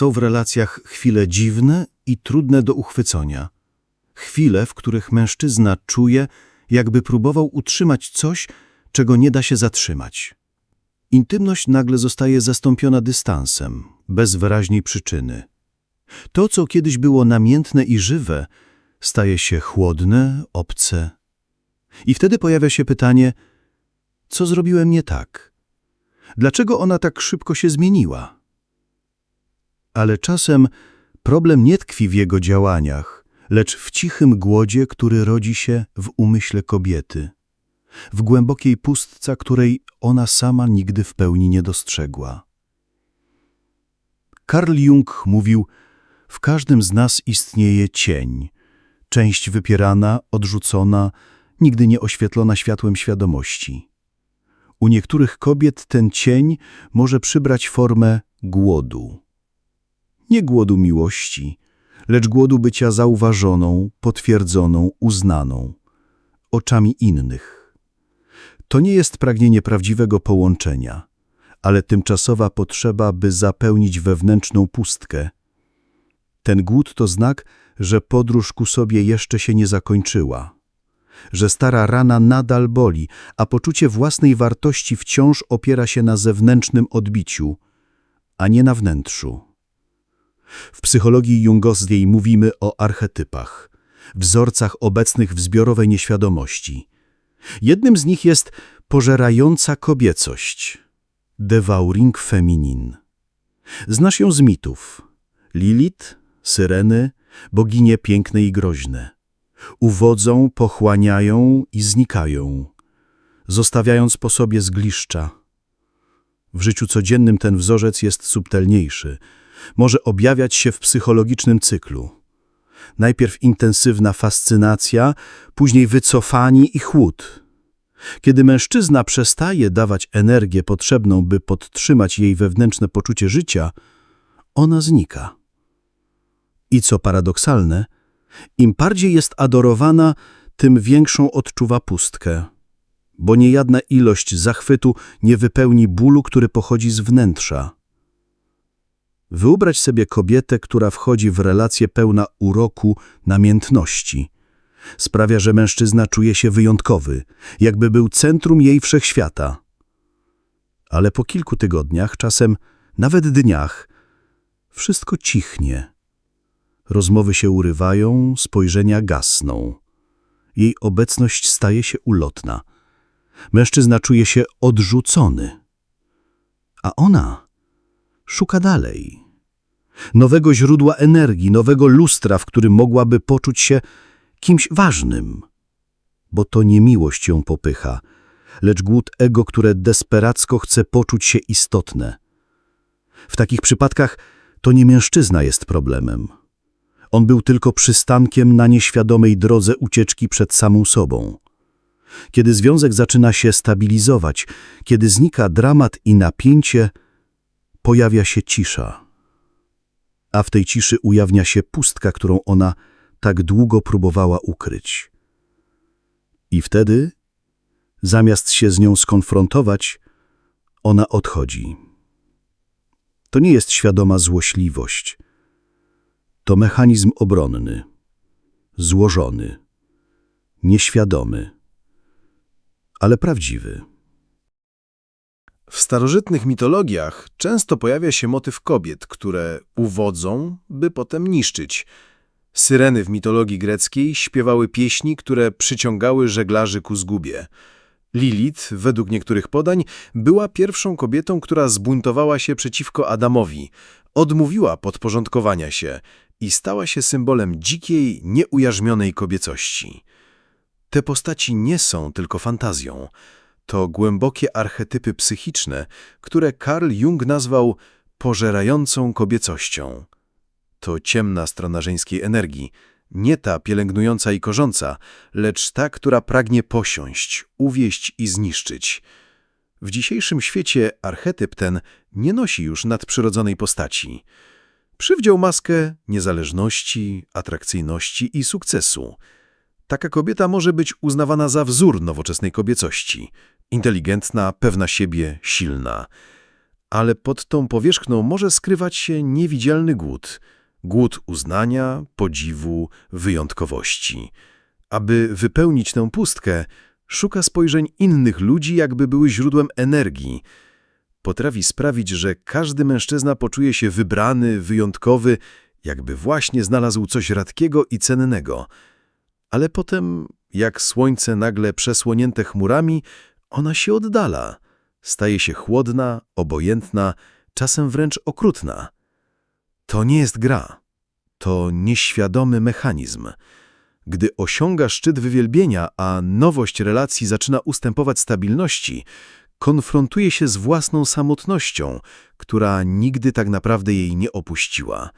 Są w relacjach chwile dziwne i trudne do uchwycenia. Chwile, w których mężczyzna czuje, jakby próbował utrzymać coś, czego nie da się zatrzymać. Intymność nagle zostaje zastąpiona dystansem, bez wyraźnej przyczyny. To, co kiedyś było namiętne i żywe, staje się chłodne, obce. I wtedy pojawia się pytanie, co zrobiłem nie tak? Dlaczego ona tak szybko się zmieniła? Ale czasem problem nie tkwi w jego działaniach, lecz w cichym głodzie, który rodzi się w umyśle kobiety, w głębokiej pustce, której ona sama nigdy w pełni nie dostrzegła. Karl Jung mówił, w każdym z nas istnieje cień, część wypierana, odrzucona, nigdy nie oświetlona światłem świadomości. U niektórych kobiet ten cień może przybrać formę głodu. Nie głodu miłości, lecz głodu bycia zauważoną, potwierdzoną, uznaną, oczami innych. To nie jest pragnienie prawdziwego połączenia, ale tymczasowa potrzeba, by zapełnić wewnętrzną pustkę. Ten głód to znak, że podróż ku sobie jeszcze się nie zakończyła, że stara rana nadal boli, a poczucie własnej wartości wciąż opiera się na zewnętrznym odbiciu, a nie na wnętrzu. W psychologii jungowskiej mówimy o archetypach, wzorcach obecnych w zbiorowej nieświadomości. Jednym z nich jest pożerająca kobiecość, devouring feminin. Znasz ją z mitów. Lilith, syreny, boginie piękne i groźne. Uwodzą, pochłaniają i znikają, zostawiając po sobie zgliszcza. W życiu codziennym ten wzorzec jest subtelniejszy. Może objawiać się w psychologicznym cyklu. Najpierw intensywna fascynacja, później wycofanie i chłód. Kiedy mężczyzna przestaje dawać energię potrzebną, by podtrzymać jej wewnętrzne poczucie życia, ona znika. I co paradoksalne, im bardziej jest adorowana, tym większą odczuwa pustkę, bo niejadna ilość zachwytu nie wypełni bólu, który pochodzi z wnętrza. Wyobraź sobie kobietę, która wchodzi w relację pełna uroku, namiętności. Sprawia, że mężczyzna czuje się wyjątkowy, jakby był centrum jej wszechświata. Ale po kilku tygodniach, czasem nawet dniach, wszystko cichnie. Rozmowy się urywają, spojrzenia gasną. Jej obecność staje się ulotna. Mężczyzna czuje się odrzucony. A ona szuka dalej. Nowego źródła energii, nowego lustra, w którym mogłaby poczuć się kimś ważnym. Bo to nie miłość ją popycha, lecz głód ego, które desperacko chce poczuć się istotne. W takich przypadkach to nie mężczyzna jest problemem. On był tylko przystankiem na nieświadomej drodze ucieczki przed samą sobą. Kiedy związek zaczyna się stabilizować, kiedy znika dramat i napięcie, pojawia się cisza. A w tej ciszy ujawnia się pustka, którą ona tak długo próbowała ukryć. I wtedy, zamiast się z nią skonfrontować, ona odchodzi. To nie jest świadoma złośliwość. To mechanizm obronny, złożony, nieświadomy, ale prawdziwy. W starożytnych mitologiach często pojawia się motyw kobiet, które uwodzą, by potem niszczyć. Syreny w mitologii greckiej śpiewały pieśni, które przyciągały żeglarzy ku zgubie. Lilith, według niektórych podań, była pierwszą kobietą, która zbuntowała się przeciwko Adamowi, odmówiła podporządkowania się i stała się symbolem dzikiej, nieujarzmionej kobiecości. Te postaci nie są tylko fantazją. To głębokie archetypy psychiczne, które Carl Jung nazwał pożerającą kobiecością. To ciemna strona żeńskiej energii, nie ta pielęgnująca i korząca, lecz ta, która pragnie posiąść, uwieść i zniszczyć. W dzisiejszym świecie archetyp ten nie nosi już nadprzyrodzonej postaci. Przywdział maskę niezależności, atrakcyjności i sukcesu. Taka kobieta może być uznawana za wzór nowoczesnej kobiecości. Inteligentna, pewna siebie, silna. ale pod tą powierzchnią może skrywać się niewidzialny głód. Głód uznania, podziwu, wyjątkowości. Aby wypełnić tę pustkę, szuka spojrzeń innych ludzi, jakby były źródłem energii. Potrafi sprawić, że każdy mężczyzna poczuje się wybrany, wyjątkowy, jakby właśnie znalazł coś rzadkiego i cennego. Ale potem, jak słońce nagle przesłonięte chmurami, ona się oddala. Staje się chłodna, obojętna, czasem wręcz okrutna. To nie jest gra. To nieświadomy mechanizm. Gdy osiąga szczyt wywielbienia, a nowość relacji zaczyna ustępować stabilności, konfrontuje się z własną samotnością, która nigdy tak naprawdę jej nie opuściła.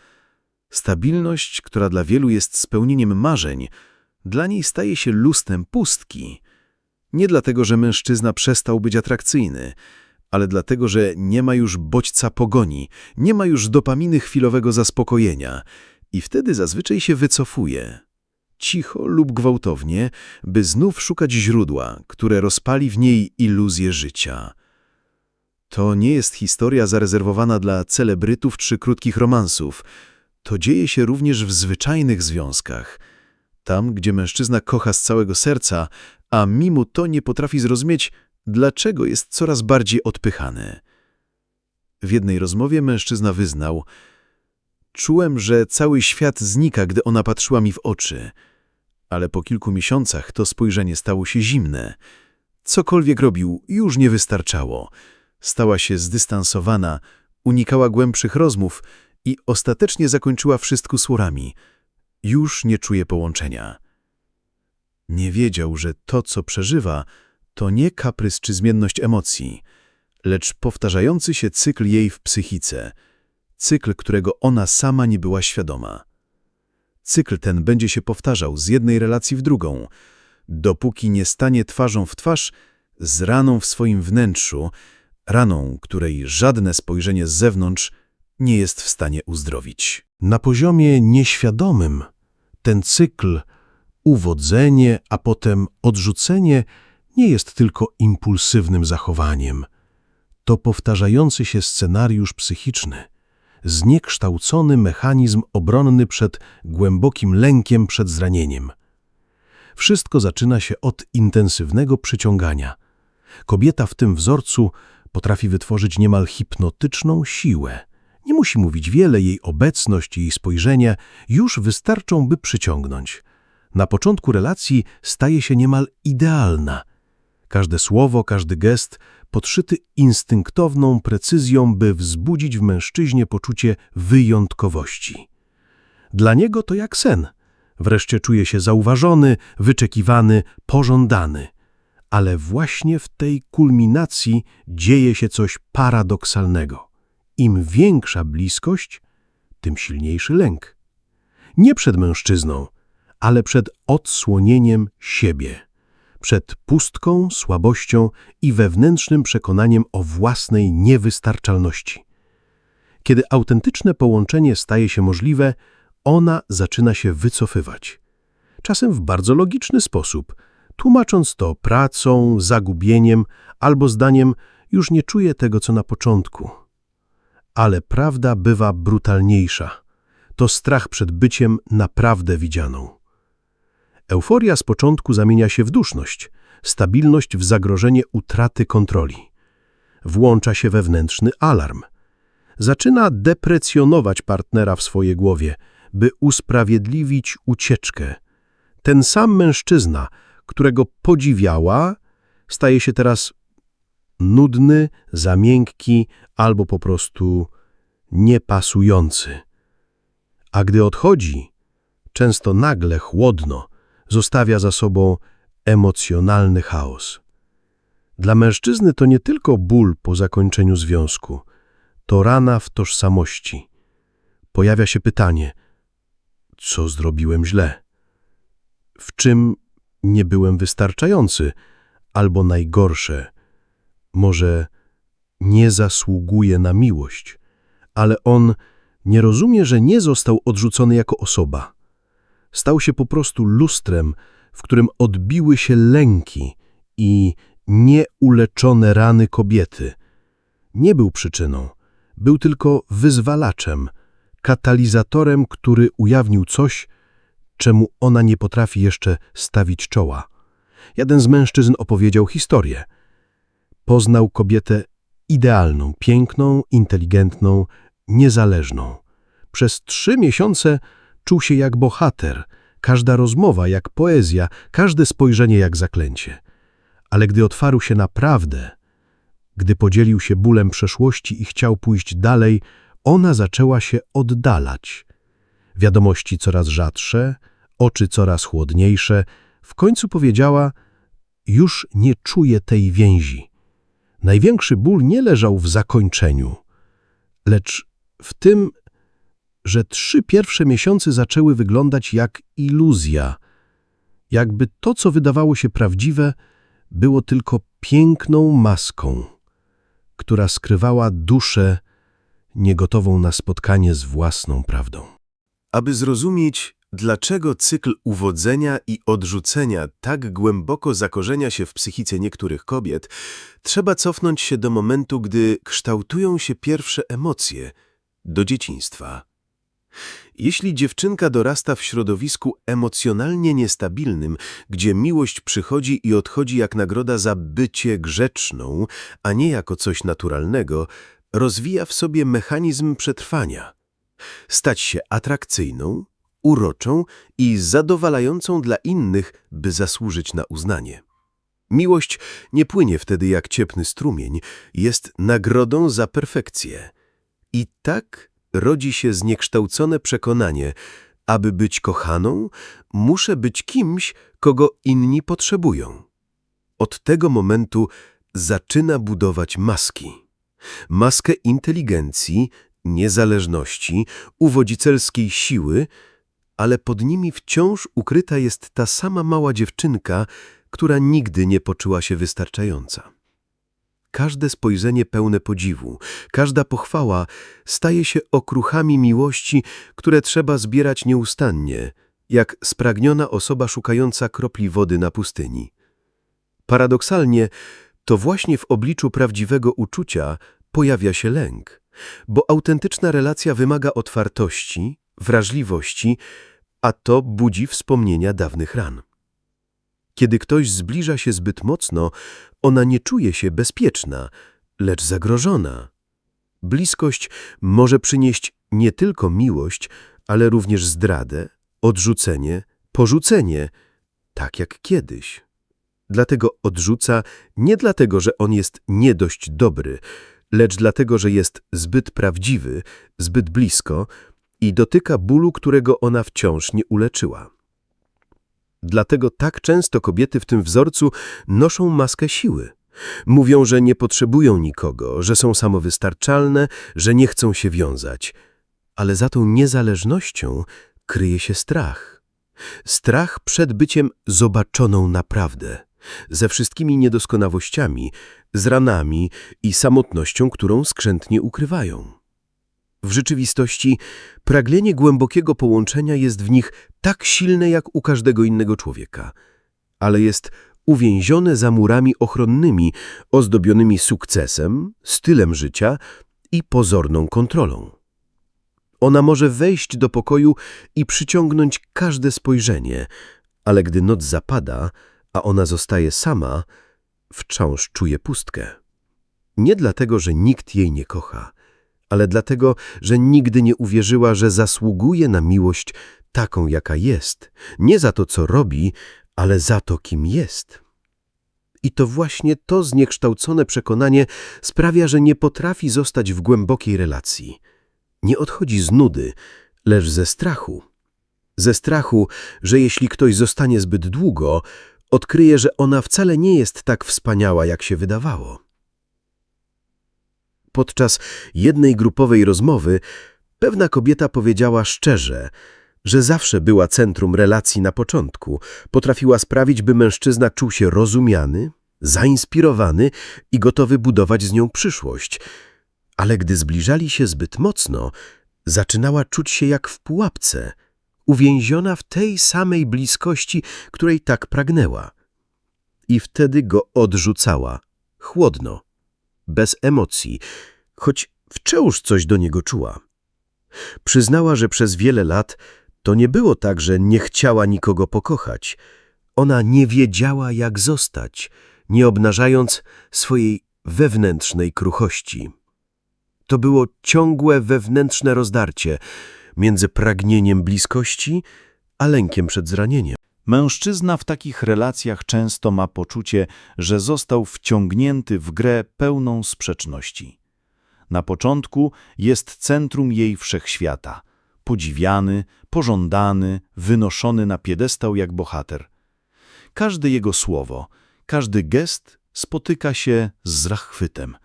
Stabilność, która dla wielu jest spełnieniem marzeń, dla niej staje się lustrem pustki. Nie dlatego, że mężczyzna przestał być atrakcyjny, ale dlatego, że nie ma już bodźca pogoni, nie ma już dopaminy chwilowego zaspokojenia i wtedy zazwyczaj się wycofuje. Cicho lub gwałtownie, by znów szukać źródła, które rozpali w niej iluzję życia. To nie jest historia zarezerwowana dla celebrytów czy krótkich romansów. To dzieje się również w zwyczajnych związkach. Tam, gdzie mężczyzna kocha z całego serca, a mimo to nie potrafi zrozumieć, dlaczego jest coraz bardziej odpychany. W jednej rozmowie mężczyzna wyznał: Czułem, że cały świat znika, gdy ona patrzyła mi w oczy. Ale po kilku miesiącach to spojrzenie stało się zimne. Cokolwiek robił, już nie wystarczało. Stała się zdystansowana, unikała głębszych rozmów i ostatecznie zakończyła wszystko słowami. Już nie czuje połączenia. Nie wiedział, że to, co przeżywa, to nie kaprys czy zmienność emocji, lecz powtarzający się cykl jej w psychice, cykl, którego ona sama nie była świadoma. Cykl ten będzie się powtarzał z jednej relacji w drugą, dopóki nie stanie twarzą w twarz z raną w swoim wnętrzu, raną, której żadne spojrzenie z zewnątrz nie jest w stanie uzdrowić. Na poziomie nieświadomym ten cykl, uwodzenie, a potem odrzucenie, nie jest tylko impulsywnym zachowaniem. To powtarzający się scenariusz psychiczny, zniekształcony mechanizm obronny przed głębokim lękiem przed zranieniem. Wszystko zaczyna się od intensywnego przyciągania. Kobieta w tym wzorcu potrafi wytworzyć niemal hipnotyczną siłę. Nie musi mówić wiele, jej obecność i jej spojrzenie już wystarczą, by przyciągnąć. Na początku relacji staje się niemal idealna. Każde słowo, każdy gest podszyty instynktowną precyzją, by wzbudzić w mężczyźnie poczucie wyjątkowości. Dla niego to jak sen. Wreszcie czuje się zauważony, wyczekiwany, pożądany. Ale właśnie w tej kulminacji dzieje się coś paradoksalnego. Im większa bliskość, tym silniejszy lęk. Nie przed mężczyzną, ale przed odsłonieniem siebie. Przed pustką, słabością i wewnętrznym przekonaniem o własnej niewystarczalności. Kiedy autentyczne połączenie staje się możliwe, ona zaczyna się wycofywać. Czasem w bardzo logiczny sposób, tłumacząc to pracą, zagubieniem albo zdaniem już nie czuję tego, co na początku. Ale prawda bywa brutalniejsza. To strach przed byciem naprawdę widzianą. Euforia z początku zamienia się w duszność, stabilność w zagrożenie utraty kontroli. Włącza się wewnętrzny alarm. Zaczyna deprecjonować partnera w swojej głowie, by usprawiedliwić ucieczkę. Ten sam mężczyzna, którego podziwiała, staje się teraz nudny, za miękki albo po prostu niepasujący. A gdy odchodzi, często nagle, chłodno, zostawia za sobą emocjonalny chaos. Dla mężczyzny to nie tylko ból po zakończeniu związku, to rana w tożsamości. Pojawia się pytanie, co zrobiłem źle? W czym nie byłem wystarczający? Albo najgorsze, może nie zasługuje na miłość, ale on nie rozumie, że nie został odrzucony jako osoba. Stał się po prostu lustrem, w którym odbiły się lęki i nieuleczone rany kobiety. nie był przyczyną, był tylko wyzwalaczem, katalizatorem, który ujawnił coś, czemu ona nie potrafi jeszcze stawić czoła. Jeden z mężczyzn opowiedział historię. Poznał kobietę idealną, piękną, inteligentną, niezależną. Przez trzy miesiące czuł się jak bohater, każda rozmowa jak poezja, każde spojrzenie jak zaklęcie. Ale gdy otwarł się naprawdę, gdy podzielił się bólem przeszłości i chciał pójść dalej, ona zaczęła się oddalać. Wiadomości coraz rzadsze, oczy coraz chłodniejsze. W końcu powiedziała, już nie czuję tej więzi. Największy ból nie leżał w zakończeniu, lecz w tym, że trzy pierwsze miesiące zaczęły wyglądać jak iluzja. Jakby to, co wydawało się prawdziwe, było tylko piękną maską, która skrywała duszę niegotową na spotkanie z własną prawdą. Aby zrozumieć, dlaczego cykl uwodzenia i odrzucenia tak głęboko zakorzenia się w psychice niektórych kobiet, trzeba cofnąć się do momentu, gdy kształtują się pierwsze emocje, do dzieciństwa. Jeśli dziewczynka dorasta w środowisku emocjonalnie niestabilnym, gdzie miłość przychodzi i odchodzi jak nagroda za bycie grzeczną, a nie jako coś naturalnego, rozwija w sobie mechanizm przetrwania. Stać się atrakcyjną, uroczą i zadowalającą dla innych, by zasłużyć na uznanie. Miłość nie płynie wtedy jak ciepny strumień, jest nagrodą za perfekcję. I tak rodzi się zniekształcone przekonanie, aby być kochaną, muszę być kimś, kogo inni potrzebują. Od tego momentu zaczyna budować maski. Maskę inteligencji, niezależności, uwodzicielskiej siły, ale pod nimi wciąż ukryta jest ta sama mała dziewczynka, która nigdy nie poczuła się wystarczająca. Każde spojrzenie pełne podziwu, każda pochwała staje się okruchami miłości, które trzeba zbierać nieustannie, jak spragniona osoba szukająca kropli wody na pustyni. Paradoksalnie, to właśnie w obliczu prawdziwego uczucia pojawia się lęk, bo autentyczna relacja wymaga otwartości, wrażliwości, a to budzi wspomnienia dawnych ran. Kiedy ktoś zbliża się zbyt mocno, ona nie czuje się bezpieczna, lecz zagrożona. Bliskość może przynieść nie tylko miłość, ale również zdradę, odrzucenie, porzucenie, tak jak kiedyś. Dlatego odrzuca nie dlatego, że on jest nie dość dobry, lecz dlatego, że jest zbyt prawdziwy, zbyt blisko i dotyka bólu, którego ona wciąż nie uleczyła. Dlatego tak często kobiety w tym wzorcu noszą maskę siły. Mówią, że nie potrzebują nikogo, że są samowystarczalne, że nie chcą się wiązać. Ale za tą niezależnością kryje się strach. Strach przed byciem zobaczoną naprawdę, ze wszystkimi niedoskonałościami, z ranami i samotnością, którą skrzętnie ukrywają. W rzeczywistości pragnienie głębokiego połączenia jest w nich tak silne jak u każdego innego człowieka, ale jest uwięzione za murami ochronnymi, ozdobionymi sukcesem, stylem życia i pozorną kontrolą. Ona może wejść do pokoju i przyciągnąć każde spojrzenie, ale gdy noc zapada, a ona zostaje sama, wciąż czuje pustkę. Nie dlatego, że nikt jej nie kocha, ale dlatego, że nigdy nie uwierzyła, że zasługuje na miłość taką, jaka jest. Nie za to, co robi, ale za to, kim jest. I to właśnie to zniekształcone przekonanie sprawia, że nie potrafi zostać w głębokiej relacji. Nie odchodzi z nudy, lecz ze strachu. Ze strachu, że jeśli ktoś zostanie zbyt długo, odkryje, że ona wcale nie jest tak wspaniała, jak się wydawało. Podczas jednej grupowej rozmowy pewna kobieta powiedziała szczerze, że zawsze była centrum relacji na początku, potrafiła sprawić, by mężczyzna czuł się rozumiany, zainspirowany i gotowy budować z nią przyszłość. Ale gdy zbliżali się zbyt mocno, zaczynała czuć się jak w pułapce, uwięziona w tej samej bliskości, której tak pragnęła. I wtedy go odrzucała, chłodno, bez emocji, choć wciąż coś do niego czuła. Przyznała, że przez wiele lat to nie było tak, że nie chciała nikogo pokochać. Ona nie wiedziała, jak zostać, nie obnażając swojej wewnętrznej kruchości. To było ciągłe wewnętrzne rozdarcie między pragnieniem bliskości a lękiem przed zranieniem. Mężczyzna w takich relacjach często ma poczucie, że został wciągnięty w grę pełną sprzeczności. Na początku jest centrum jej wszechświata, podziwiany, pożądany, wynoszony na piedestał jak bohater. Każde jego słowo, każdy gest spotyka się z zachwytem,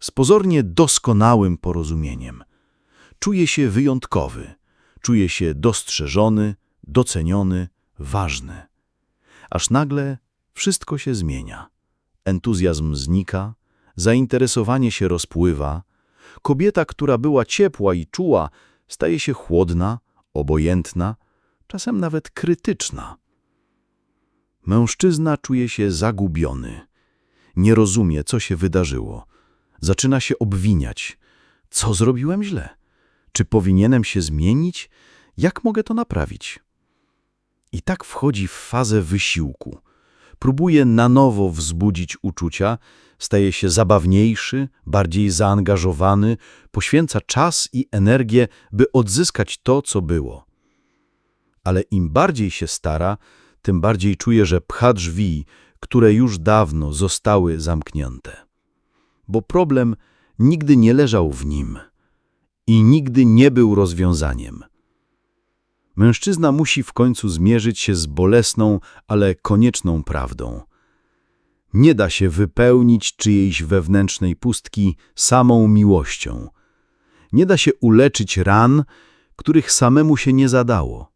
z pozornie doskonałym porozumieniem. Czuje się wyjątkowy, czuje się dostrzeżony, doceniony, ważny. Aż nagle wszystko się zmienia. Entuzjazm znika, zainteresowanie się rozpływa. Kobieta, która była ciepła i czuła, staje się chłodna, obojętna, czasem nawet krytyczna. Mężczyzna czuje się zagubiony. Nie rozumie, co się wydarzyło. Zaczyna się obwiniać. Co zrobiłem źle? Czy powinienem się zmienić? Jak mogę to naprawić? I tak wchodzi w fazę wysiłku. Próbuje na nowo wzbudzić uczucia, staje się zabawniejszy, bardziej zaangażowany, poświęca czas i energię, by odzyskać to, co było. Ale im bardziej się stara, tym bardziej czuje, że pcha drzwi, które już dawno zostały zamknięte. Bo problem nigdy nie leżał w nim i nigdy nie był rozwiązaniem. Mężczyzna musi w końcu zmierzyć się z bolesną, ale konieczną prawdą. Nie da się wypełnić czyjejś wewnętrznej pustki samą miłością. Nie da się uleczyć ran, których samemu się nie zadało.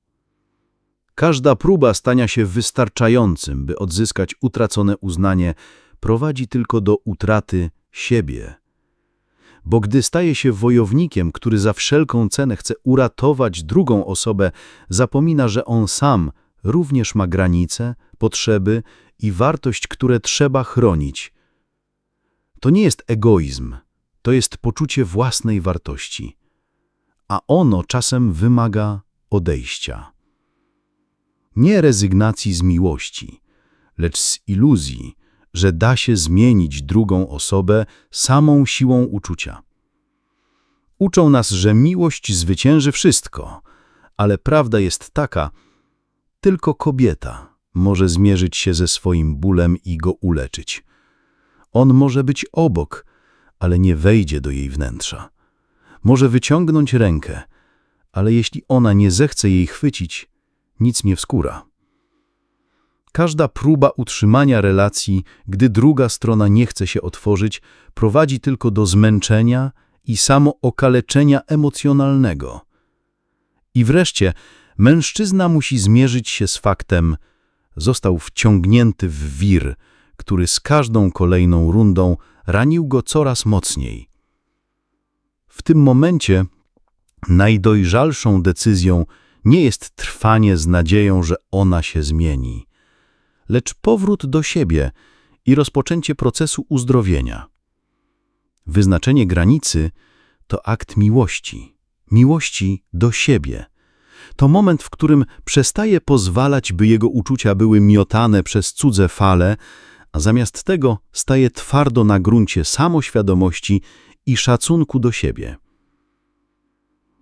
Każda próba stania się wystarczającym, by odzyskać utracone uznanie, prowadzi tylko do utraty siebie. Bo gdy staje się wojownikiem, który za wszelką cenę chce uratować drugą osobę, zapomina, że on sam również ma granice, potrzeby i wartość, które trzeba chronić. To nie jest egoizm, to jest poczucie własnej wartości. A ono czasem wymaga odejścia. Nie rezygnacji z miłości, lecz z iluzji, że da się zmienić drugą osobę samą siłą uczucia. Uczą nas, że miłość zwycięży wszystko, ale prawda jest taka, tylko kobieta może zmierzyć się ze swoim bólem i go uleczyć. On może być obok, ale nie wejdzie do jej wnętrza. Może wyciągnąć rękę, ale jeśli ona nie zechce jej chwycić, nic nie wskóra. Każda próba utrzymania relacji, gdy druga strona nie chce się otworzyć, prowadzi tylko do zmęczenia i samookaleczenia emocjonalnego. I wreszcie mężczyzna musi zmierzyć się z faktem, został wciągnięty w wir, który z każdą kolejną rundą ranił go coraz mocniej. W tym momencie najdojrzalszą decyzją nie jest trwanie z nadzieją, że ona się zmieni, lecz powrót do siebie i rozpoczęcie procesu uzdrowienia. Wyznaczenie granicy to akt miłości, miłości do siebie. To moment, w którym przestaje pozwalać, by jego uczucia były miotane przez cudze fale, a zamiast tego staje twardo na gruncie samoświadomości i szacunku do siebie.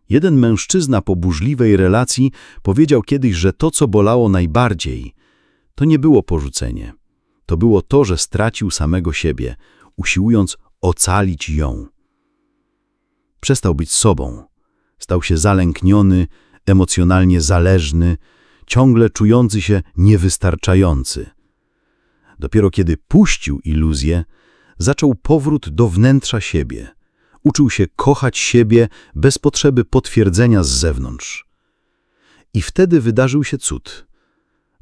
Jeden mężczyzna po burzliwej relacji powiedział kiedyś, że to, co bolało najbardziej, to nie było porzucenie. To było to, że stracił samego siebie, usiłując ocalić ją. Przestał być sobą. Stał się zalękniony, emocjonalnie zależny, ciągle czujący się niewystarczający. Dopiero kiedy puścił iluzję, zaczął powrót do wnętrza siebie. Uczył się kochać siebie bez potrzeby potwierdzenia z zewnątrz. I wtedy wydarzył się cud.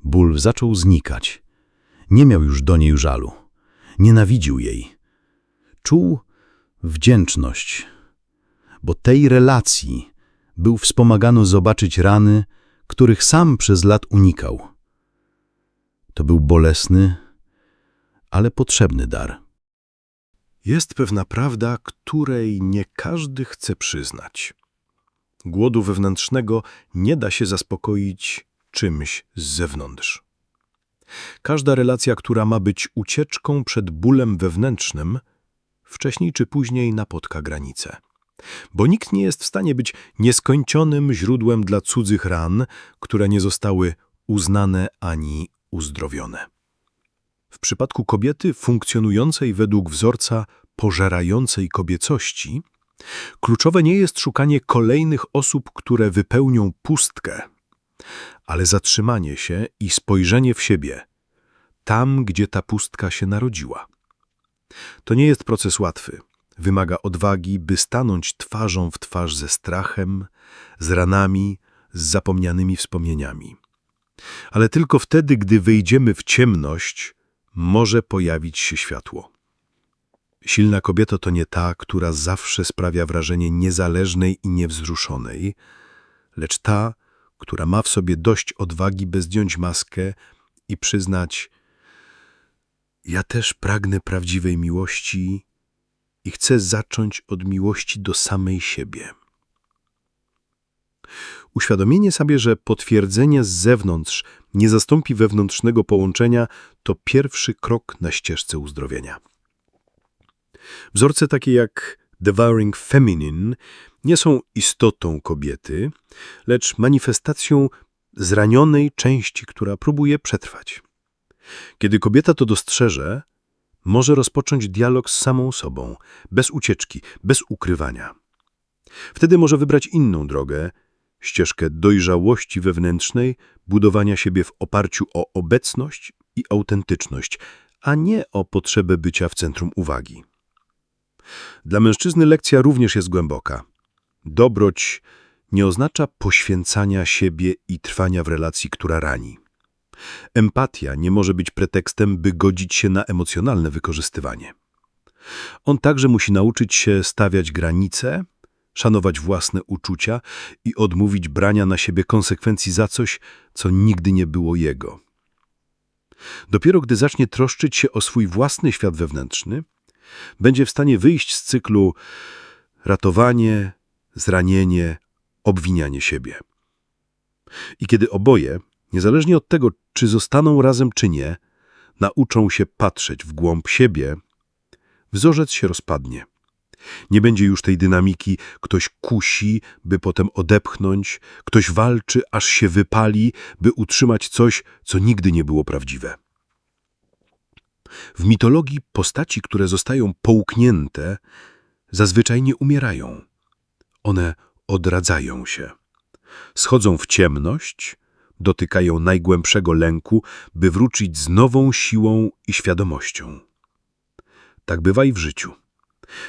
Ból zaczął znikać. Nie miał już do niej żalu. Nienawidził jej. Czuł wdzięczność, bo tej relacji był wspomagany zobaczyć rany, których sam przez lat unikał. To był bolesny, ale potrzebny dar. Jest pewna prawda, której nie każdy chce przyznać. Głodu wewnętrznego nie da się zaspokoić czymś z zewnątrz. Każda relacja, która ma być ucieczką przed bólem wewnętrznym, wcześniej czy później napotka granicę. Bo nikt nie jest w stanie być nieskończonym źródłem dla cudzych ran, które nie zostały uznane ani uzdrowione. W przypadku kobiety funkcjonującej według wzorca pożerającej kobiecości, kluczowe nie jest szukanie kolejnych osób, które wypełnią pustkę, ale zatrzymanie się i spojrzenie w siebie, tam, gdzie ta pustka się narodziła. To nie jest proces łatwy. Wymaga odwagi, by stanąć twarzą w twarz ze strachem, z ranami, z zapomnianymi wspomnieniami. Ale tylko wtedy, gdy wyjdziemy w ciemność, może pojawić się światło. Silna kobieta to nie ta, która zawsze sprawia wrażenie niezależnej i niewzruszonej, lecz ta, która ma w sobie dość odwagi, by zdjąć maskę i przyznać: Ja też pragnę prawdziwej miłości i chcę zacząć od miłości do samej siebie. Uświadomienie sobie, że potwierdzenie z zewnątrz nie zastąpi wewnętrznego połączenia, to pierwszy krok na ścieżce uzdrowienia. Wzorce takie jak Devouring Feminine nie są istotą kobiety, lecz manifestacją zranionej części, która próbuje przetrwać. Kiedy kobieta to dostrzeże, może rozpocząć dialog z samą sobą, bez ucieczki, bez ukrywania. Wtedy może wybrać inną drogę, ścieżkę dojrzałości wewnętrznej, budowania siebie w oparciu o obecność i autentyczność, a nie o potrzebę bycia w centrum uwagi. Dla mężczyzny lekcja również jest głęboka. Dobroć nie oznacza poświęcania siebie i trwania w relacji, która rani. Empatia nie może być pretekstem, by godzić się na emocjonalne wykorzystywanie. On także musi nauczyć się stawiać granice, szanować własne uczucia i odmówić brania na siebie konsekwencji za coś, co nigdy nie było jego. Dopiero gdy zacznie troszczyć się o swój własny świat wewnętrzny, będzie w stanie wyjść z cyklu ratowanie, zranienie, obwinianie siebie. I kiedy oboje, niezależnie od tego, czy zostaną razem czy nie, nauczą się patrzeć w głąb siebie, wzorzec się rozpadnie. Nie będzie już tej dynamiki, ktoś kusi, by potem odepchnąć, ktoś walczy, aż się wypali, by utrzymać coś, co nigdy nie było prawdziwe. W mitologii postaci, które zostają połknięte, zazwyczaj nie umierają. One odradzają się. Schodzą w ciemność, dotykają najgłębszego lęku, by wrócić z nową siłą i świadomością. Tak bywa i w życiu.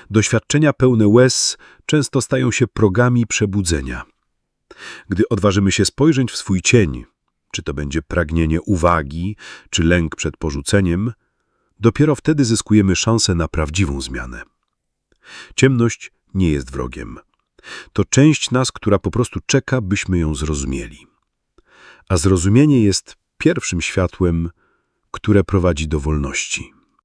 Doświadczenia pełne łez często stają się progami przebudzenia. Gdy odważymy się spojrzeć w swój cień, czy to będzie pragnienie uwagi, czy lęk przed porzuceniem, dopiero wtedy zyskujemy szansę na prawdziwą zmianę. Ciemność nie jest wrogiem. To część nas, która po prostu czeka, byśmy ją zrozumieli. A zrozumienie jest pierwszym światłem, które prowadzi do wolności.